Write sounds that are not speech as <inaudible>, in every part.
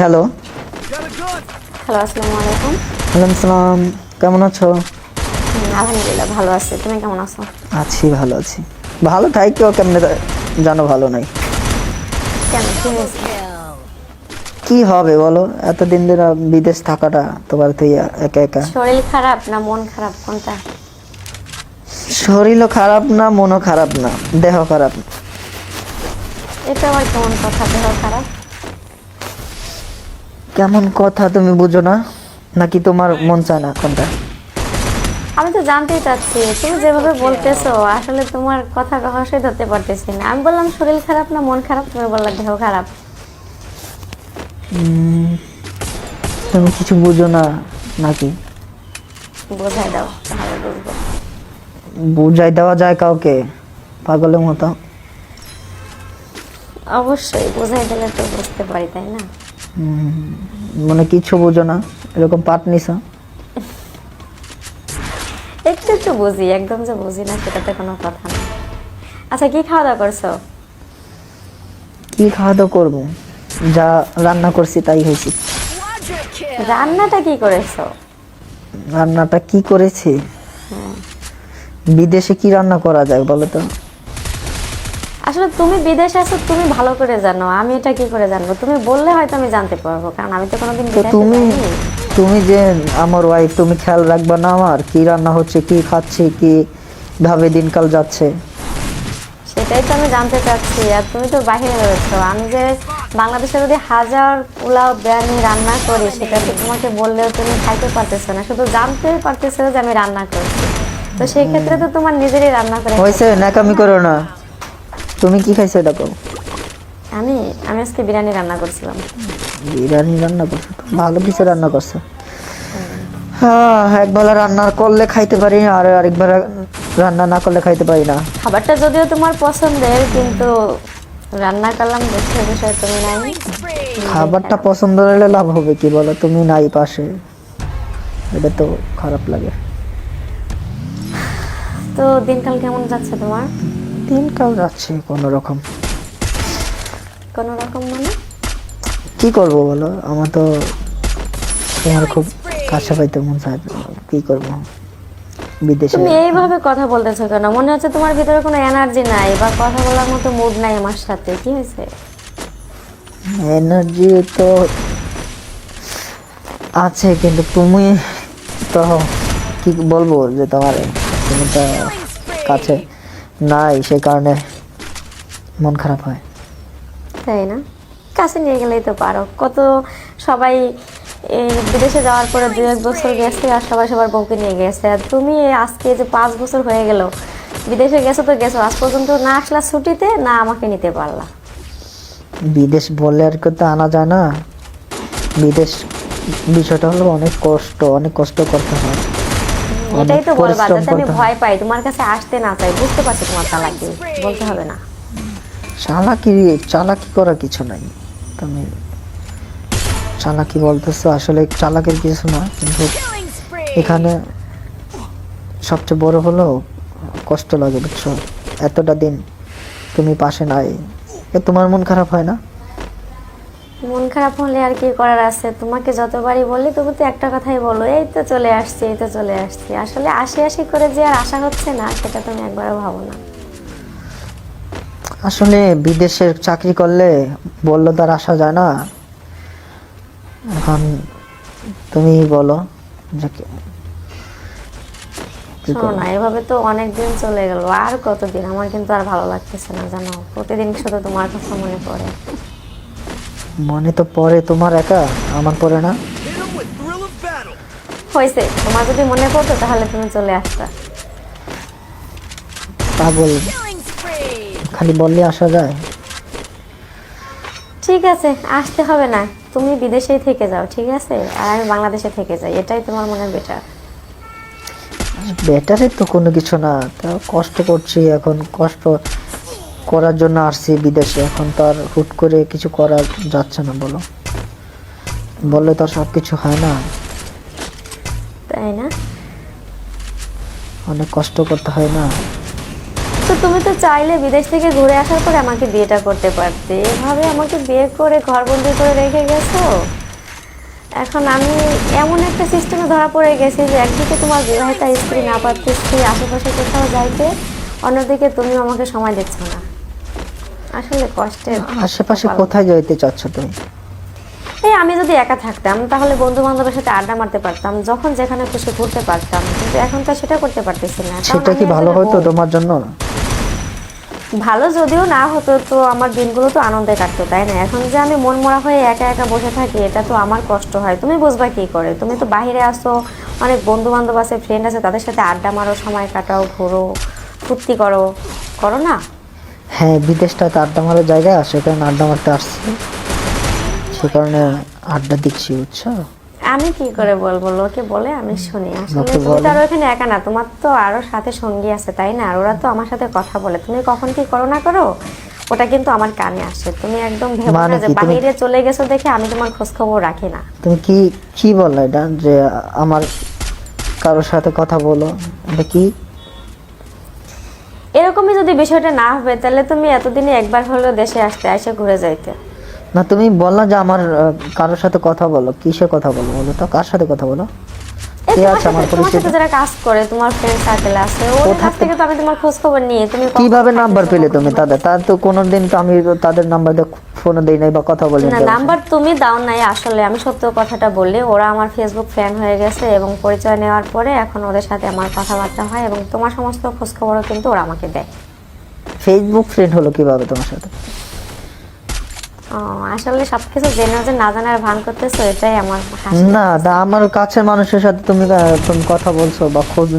Hello hello আসসালামু আলাইকুম। ওয়ালাইকুম সালাম। কেমন আছো? হুম, আলহামদুলিল্লাহ ভালো আছি। তুমি কেমন আছো? আছি ভালো আছি। ভালো থাইকেও কেমনে জানো ভালো নাই। কেন কি হয়েছে? কি হবে বলো? এতদিন ধরে বিদেশ থাকাটা তোমার তুই একা একা। শরীর খারাপ না মন খারাপ কোনটা? শরীরও খারাপ না মনও খারাপ না দেহ খারাপ এটা আবার কেমন কথা দেহ খারাপ? কেমন কথা তুমি বুঝো না? নাকি তোমার মন চায় না কোনটা? আমি তো জানতেই চাচ্ছি তুমি যেভাবে বলতেছো আসলে তোমার কথা রহস্যই ধরতে পারতেছি না। আমি বললাম শরীর খারাপ না মন খারাপ? তুমি বললা দেহ খারাপ। তুমি কিছু বুঝো না নাকি? বোঝাই দাও তাহলে বুঝব। বুঝাই দেওয়া যায় কাউকে পাগলের মতো। অবশ্যই বোঝাই দিলে তো বুঝতে পারি তাই না? মানে কিছু বুঝো না এরকম পাট নিছো? একটু একটু বুঝি একদম যে বুঝি না সেটাতে কোনো কথা না। আচ্ছা কি খাওয়া দাওয়া করছ? কি খাওয়া দাওয়া করব? যা রান্না করছি তাই হয়েছি। রান্নাটা কি করেছ? রান্নাটা কি করেছি? বিদেশে কি রান্না করা যায় বলো তো? আসলে তুমি বিদেশে আছো তুমি ভালো করে জানো। আমি এটা কি করে জানব? তুমি বললে হয়তো আমি জানতে পারব কারণ আমি তো কোনোদিন বিদেশে তুমি যাইনি। তুমি যে আমার ওয়াইফ তুমি খেয়াল রাখবা না আমার কি রান্না হচ্ছে কি খাচ্ছি কি ভাবে দিনকাল যাচ্ছে। সেটাই তো আমি জানতে চাচ্ছি আর তুমি তো বাইরে রয়েছো আমি যে বাংলাদেশে যদি হাজার পোলাও বিরিয়ানি রান্না করি সেটা তো তোমাকে বললেও তুমি খাইতে পারতেছো না। শুধু জানতে পারতেছো যে আমি রান্না করছি। তো সেই ক্ষেত্রে তো তোমার নিজেরই রান্না করে হয়েছে ন্যাকামি করো না। তুমি কি খাইছো এটা কও? আমি আমি আজকে বিরিয়ানি রান্না করছিলাম। বিরিয়ানি রান্না করছ? ভালো কিছু রান্না করছ। হ্যাঁ একবেলা রান্না করলে খাইতে পারি আর আরেকবার রান্না না করলে খাইতে পারি না। খাবারটা যদিও তোমার পছন্দের কিন্তু রান্না করলাম দেখে বিষয় তুমি নাই। খাবারটা পছন্দ হলে লাভ হবে কি বলো? তুমি নাই পাশে। এটা তো খারাপ লাগে। তো দিনকাল কেমন যাচ্ছে তোমার? দিনকাল যাচ্ছে কোনো রকম কোনো রকম মানে? কি করব বলো? আমার তো তোমার খুব কাছে পাইতে মন চায় কি করব? বিদেশে তুমি এইভাবে কথা বলতেছো কেন? মনে হচ্ছে তোমার ভিতরে কোনো এনার্জি নাই বা কথা বলার মতো মুড নাই আমার সাথে। কি হয়েছে? এনার্জি তো আছে কিন্তু তুমি তো কি বলব যে তোমার তুমি তো কাছে। নাই সেই কারণে মন খারাপ হয়। তাই না? কাছে নিয়ে গেলেই তো পারো। কত সবাই বিদেশে যাওয়ার পরে দু এক বছর গেছে আর সবাই সবার বউকে নিয়ে গেছে। আর তুমি আজকে যে পাঁচ বছর হয়ে গেল বিদেশে গেছো তো গেছো আজ পর্যন্ত না আসলা ছুটিতে না আমাকে নিতে পারলা। বিদেশ বললে আর কেউ তো আনা যায় না। বিদেশ বিষয়টা হলো অনেক কষ্ট অনেক কষ্ট করতে হয়। এটাই তো অনেক বলবা যাতে আমি ভয় পাই তোমার কাছে আসতে না চাই বুঝতে পারছি তোমার চালাকি? বলতে হবে না। চালাকি চালাকি করা কিছু নাই। তুমি চালাকি বলতেছো আসলে চালাকির কিছু না কিন্তু এখানে সবচেয়ে বড় হলো কষ্ট লাগে বুঝছ? এতটা দিন তুমি পাশে নাই। এ তোমার মন খারাপ হয় না? মন খারাপ হলে আর কি করার আছে? তোমাকে যতবারই বললি তবু তো একটা কথাই বলো এই তো চলে আসছি এই তো চলে আসছি। আসলে আশি আশি করে যে আর আশা হচ্ছে না সেটা তুমি একবারও ভাবো না। আসলে বিদেশের চাকরি করলে বলল তার আসা যায় না। এখন তুমি বলো যে শোনো না এভাবে তো অনেক দিন চলে গেল। আর কতদিন? আমার কিন্তু আর ভালো লাগতেছে না জানো? প্রতিদিন শুধু তোমার কথা মনে পড়ে। মনে তো পড়ে তোমার একা আমার পড়ে না. হয়েছে তোমার যদি মনে পড়তো তাহলে তুমি চলে আসতা। পাগল। খালি বললে আসা যায়। ঠিক আছে আসতে হবে না। তুমি বিদেশেই থেকে যাও ঠিক আছে? আর আমি বাংলাদেশে থেকে যাই এটাই তোমার মনে বেটার বেটারে তো কোনো কিছু না তা কষ্ট করছি এখন কষ্ট করার জন্য আসছি বিদেশে। এখন তো আর হুট করে কিছু করা যাচ্ছে না বলো। বললে তো আর সব কিছু হয় না। তাই না? অনেক কষ্ট করতে হয় না। তো তুমি তো চাইলে বিদেশ থেকে ঘুরে আসার পরে আমাকে বিয়েটা করতে পারতে। এভাবে আমাকে বিয়ে করে ঘর ঘরবন্দি করে রেখে গেছো? এখন আমি এমন একটা সিস্টেমে ধরা পড়ে গেছি যে একদিকে তোমার বিবাহিতা স্ত্রী না পারতেছি আশেপাশে কোথাও যাইতে অন্যদিকে তুমি আমাকে সময় দিচ্ছ না। আসলে কষ্টের আশেপাশে কোথায় যাইতে চাচ্ছ তুমি? এই আমি যদি একা থাকতাম তাহলে বন্ধু বান্ধবের সাথে আড্ডা মারতে পারতাম যখন যেখানে খুশি ঘুরতে পারতাম কিন্তু এখন তো সেটা করতে পারতেছি না। সেটা কি ভালো হতো তোমার জন্য? ভালো যদিও না হতো তো আমার দিনগুলো তো আনন্দে কাটতো তাই না? এখন যে আমি মন মরা হয়ে একা একা বসে থাকি এটা তো আমার কষ্ট হয়। তুমি বুঝবা কি করে? তুমি তো বাইরে আসো অনেক বন্ধু বান্ধব আছে ফ্রেন্ড আছে তাদের সাথে আড্ডা মারো সময় কাটাও ঘোরো ফুর্তি করো। করো না? হ্যাঁ বিদেশটা তো আড্ডা মারার জায়গা সেখানে আড্ডা মারতে আসছি। সে কারণে আড্ডা দিচ্ছি বুঝছ? আমি কি করে বলব? লোকে বলে আমি শুনি। আসলে তুমি তো আর ওখানে একা না তোমার তো আরও সাথে সঙ্গী আছে তাই না? আর ওরা তো আমার সাথে কথা বলে। তুমি কখন কি করো না করো ওটা কিন্তু আমার কানে আসে। তুমি একদম ভেবো মানে না যে বাইরে চলে গেছো দেখে আমি তোমার খোঁজ খবর রাখি না। তুমি কি কি বললা এটা যে আমার কারোর সাথে কথা বলো? এটা কি এরকমই যদি বিষয়টা না হবে তাহলে তুমি এতদিনে একবার হলেও দেশে আসতে আসে ঘুরে যাইতে। না, তুমি বললা যে আমার কারোর সাথে কথা বলো। কিসে কথা বলো বলো তো? কার সাথে কথা বলো? কে আছে আমার পরিচিত। যারা কাজ করে তোমার ফ্রেন্ড সার্কেল আছে ওদের কাছ থেকে? তো আমি তোমার খোঁজ খবর নিয়ে তুমি কীভাবে নাম্বার পেলে তুমি? তাদের তার তো কোনোদিন তো আমি তাদের নাম্বার ফোনে দেই নাই বা কথা বলি না নাম্বার তুমি দাও নাই আসলে আমি সত্য কথাটা বললি। ওরা আমার ফেসবুক ফ্রেন্ড হয়ে গেছে এবং পরিচয় নেওয়ার পরে এখন ওদের সাথে আমার কথাবার্তা হয় এবং তোমার সমস্ত খোঁজ খবরও কিন্তু ওরা আমাকে দেয়। ফেসবুক ফ্রেন্ড হলো কীভাবে তোমার সাথে? আসলে সবকিছু জেনে যে না জানার ভান করতেছো এটাই আমার না তা আমার কাছের মানুষের সাথে তুমি তুমি কথা বলছো বা খোঁজ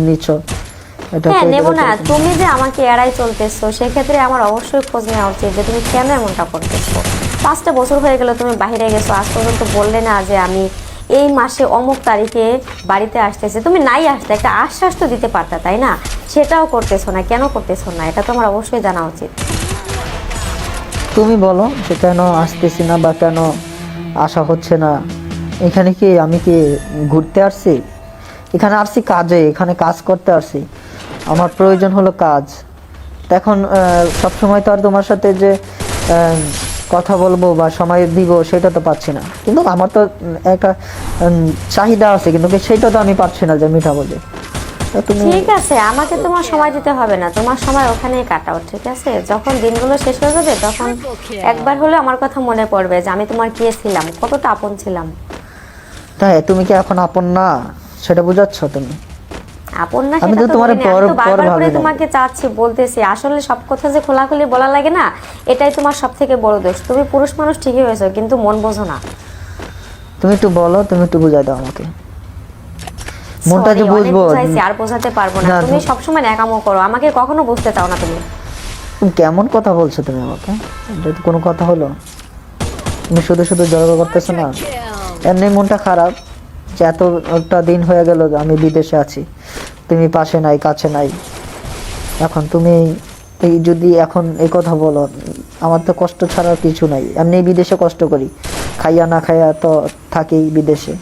এটা হ্যাঁ নেব না তুমি যে আমাকে এড়াই চলতেছো সেক্ষেত্রে আমার অবশ্যই খোঁজ নেওয়া উচিত যে তুমি কেন এমনটা করতেছো। পাঁচটা বছর হয়ে গেল তুমি বাইরে গেছো আজ পর্যন্ত বললে না যে আমি এই মাসে অমুক তারিখে বাড়িতে আসতেছে। তুমি নাই আসতে একটা আশ্বাস তো দিতে পারতা তাই না? সেটাও করতেছো না কেন করতেছো না? এটা তো আমার অবশ্যই জানা উচিত। তুমি বলো যে কেন আসতেছি না বা কেন আসা হচ্ছে না? এখানে কি আমি কি ঘুরতে আসছি? এখানে আসছি কাজে, এখানে কাজ করতে আসছি। আমার প্রয়োজন হলো কাজ। এখন সব সময় তো আর তোমার সাথে যে কথা বলব বা সময় দিব সেটা তো পাচ্ছি না। কিন্তু আমার তো একটা চাহিদা আছে, কিন্তু সেটা তো আমি পাচ্ছি না যে মিঠা বলে ঠিক আছে আমাকে তোমার সময় দিতে হবে না। তোমার সময় ওখানেই কাটাও ঠিক আছে? যখন দিনগুলো শেষ হয়ে যাবে তখন একবার হলে আমার কথা মনে পড়বে যে আমি তোমার কে ছিলাম কতটা আপন ছিলাম। তাই তুমি কি এখন আপন না? সেটা বুঝাচ্ছ তুমি? আপন না আমি তো তোমার পর- পর ভাবি তোমাকে চাচ্ছি বলতেছি আসলে সব কথা যে খোলাখুলি বলা লাগে না এটাই তোমার সব থেকে বড় দোষ। তুমি পুরুষ মানুষ ঠিকই হয়েছো কিন্তু মন বোঝো না। তুমি একটু বলো তুমি একটু বুঝাই দাও আমাকে। মনটা যে বুঝব। আর বোঝাতে পারব না। তুমি তুমি- সবসময় ন্যাকামো করো। আমাকে কখনো বুঝতে চাও না তুমি। কেমন কথা বলছো তুমি আমাকে? এটা তো কোনো কথা হলো? তুমি শুধু শুধু জড়ো করতেছো না? এমনি মনটা খারাপ যে এতটা দিন হয়ে গেল আমি বিদেশে আছি। তুমি পাশে নাই কাছে নাই। এখন তুমি এই যদি এখন এই কথা বলো আমার তো কষ্ট ছাড়া কিছু নাই। এমনি বিদেশে কষ্ট করি। খাইয়া না খাইয়া তো থাকি বিদেশে।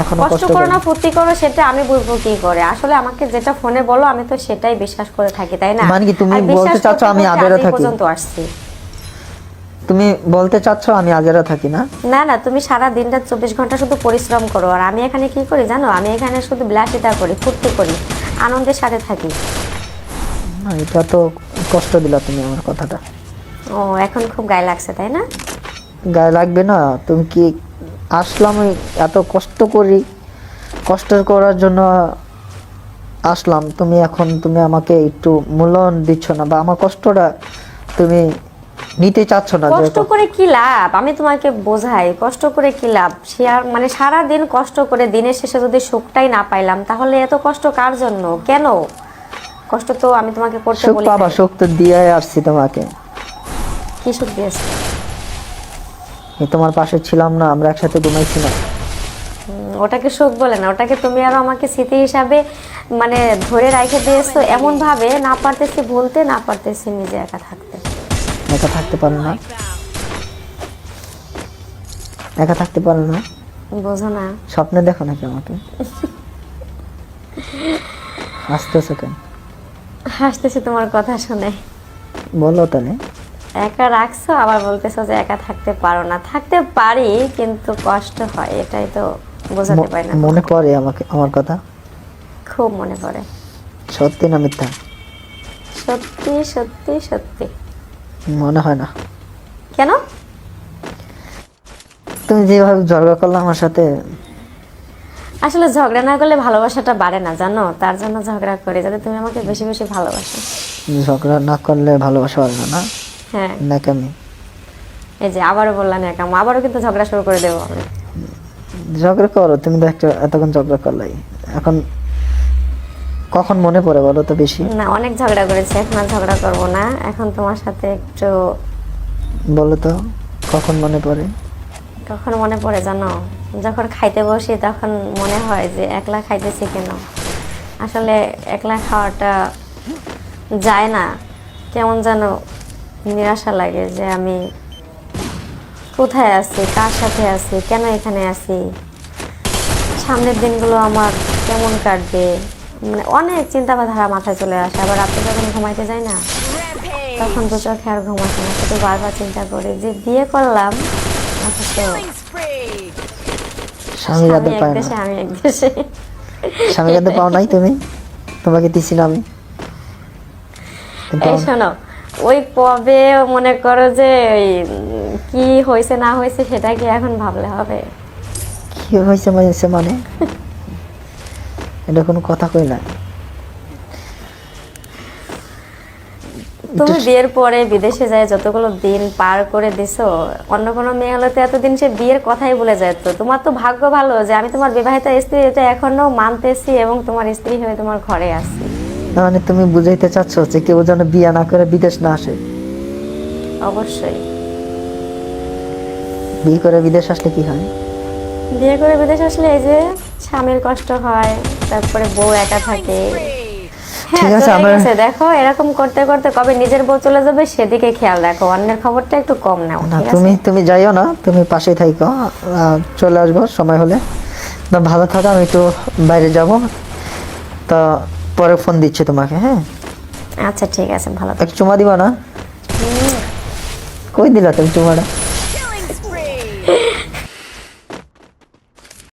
এখনও কষ্ট করো না ফুর্তি করো সেটা আমি বুঝব কি করে। আসলে আমাকে যেটা ফোনে বলো আমি তো সেটাই বিশ্বাস করে থাকি তাই না? মানে কি তুমি বলতে চাচ্ছ আমি এই থাকি? পর্যন্ত আসছি। তুমি বলতে চাচ্ছ আমি আজেরা থাকি না? না না তুমি সারা দিনটা চব্বিশ ঘণ্টা শুধু পরিশ্রম করো। আর আমি এখানে কি করি জানো? আমি এখানে শুধু বিলাসিতা করি ফুর্তি করি আনন্দের সাথে থাকি। না, এটা তো কষ্ট দিলা তুমি আমার কথাটা। ও এখন খুব গায়ে লাগছে তাই না? গায়ে লাগবে না তুমি কি আসলাম এত কষ্ট করি কষ্ট করার জন্য আসলাম। তুমি এখন তুমি আমাকে একটু মূল্যায়ন দিচ্ছ না বা আমার কষ্টটা তুমি নিতে চাচ্ছ না কষ্ট করে কি লাভ? আমি তোমাকে বোঝাই কষ্ট করে কি লাভ? সে আর মানে সারা দিন কষ্ট করে দিনের শেষে যদি সুখটাই না পাইলাম তাহলে এত কষ্ট কার জন্য? কেন? কষ্ট তো আমি তোমাকে করতে বলি সুখ পাবা সুখ তো দিয়ে আসছি তোমাকে। কি সুখ দিয়েছে? তোমার পাশে ছিলাম না আমরা একসাথে ঘুমাইছি না ওটাকে সুখ বলে না ওটাকে তুমি আরও আমাকে স্মৃতি হিসাবে মানে ধরে রাখে দিয়েছ এমন ভাবে না পারতেছি বলতে না পারতেছি নিজে একা থাকতে। একা থাকতে পারো না। একা থাকতে পারো না। বোঝো না। স্বপ্নে দেখো নাকি আমাকে? <laughs> আসতেছো কেন? হাসতেছি তোমার কথা শুনে। বলো তাহলে। একা রাখছো আবার বলতেছো যে একা থাকতে পারো না। থাকতে পারি কিন্তু কষ্ট হয় এটাই তো বোঝাতে পারি না। মনে পড়ে আমাকে আমার কথা? খুব মনে পড়ে। সত্যি না মিথ্যা? সত্যি সত্যি সত্যি। মনে হয় না। কেন? তুমি যেভাবে ঝগড়া করলে আমার সাথে? আসলে ঝগড়া না করলে ভালোবাসাটা বাড়ে না জানো? তার জন্য ঝগড়া করি যাতে তুমি আমাকে বেশি বেশি ভালোবাসো। ঝগড়া না করলে ভালোবাসা না না? হ্যাঁ। নাকি আমি এই যে আবারও বললাম একাম আবারও কিন্তু ঝগড়া শুরু করে দেবো। ঝগড়া করো তুমি তো একটা এতক্ষণ ঝগড়া করলাই। এখন কখন মনে পড়ে বলো তো বেশি? না অনেক ঝগড়া করেছি এখন আর ঝগড়া করব না। এখন তোমার সাথে একটু বলো তো কখন মনে পড়ে? কখন মনে পড়ে জানো? যখন খাইতে বসি তখন মনে হয় যে একলা খাইতেছি কেন? আসলে একলা খাওয়াটা যায় না। কেমন যেন নিরাশা লাগে যে আমি কোথায় আছি কার সাথে আছি কেন এখানে আছি? সামনের দিনগুলো আমার কেমন কাটবে? মানে অনেক চিন্তাধারা মাথায় চলে আসে আবার রাত্রে যখন ঘুমাইতে যাই না তখন তো চোখে আর ঘুম আসে না। শুধু বারবার চিন্তা করি যে বিয়ে করলাম অথচ স্বামী স্বামী এক দেশে আমি এক দেশে। স্বামী পাও নাই তুমি? তোমাকে দিছি না আমি। তুমি এই শোনো ওই কবে মনে করো যে ওই কি হয়েছে না হয়েছে সেটা কি এখন ভাবলে হবে। কি হয়েছে হয়েছে মানে? এটা কোনো কথা কই না। তুমি বিয়ের পরে বিদেশে যায় যতগুলো দিন পার করে দিছো অন্য কোনো মেয়ে হলে তো এতদিন সে বিয়ের কথাই বলে যায় তো তোমার তো ভাগ্য ভালো যে আমি তোমার বিবাহিত স্ত্রী এটা এখনও মানতেছি এবং তোমার স্ত্রী হয়ে তোমার ঘরে আছি। মানে তুমি বুঝাইতে চাচ্ছ যে কেউ যেন বিয়ে না করে বিদেশ না আসে? অবশ্যই। বিয়ে করে বিদেশ আসলে কি হয়? বিয়ে করে বিদেশ আসলে এই যে স্বামীর কষ্ট হয় তারপরে বউ একা থাকে। হ্যাঁ ঠিক আছে, চলে দেখো এরকম করতে করতে কবে নিজের বউ চলে যাবে সেদিকে খেয়াল রাখো অন্যের খবরটা একটু কম নাও না তুমি তুমি যাইও না তুমি পাশেই থাইকো চলে আসব সময় হলে। না ভালো থাকো আমি একটু বাইরে যাব। তা পরে ফোন দিচ্ছি তোমাকে হ্যাঁ? আচ্ছা ঠিক আছে ভালো এক চুমা দিবা না? কই দিলা তুমি চুমাটা?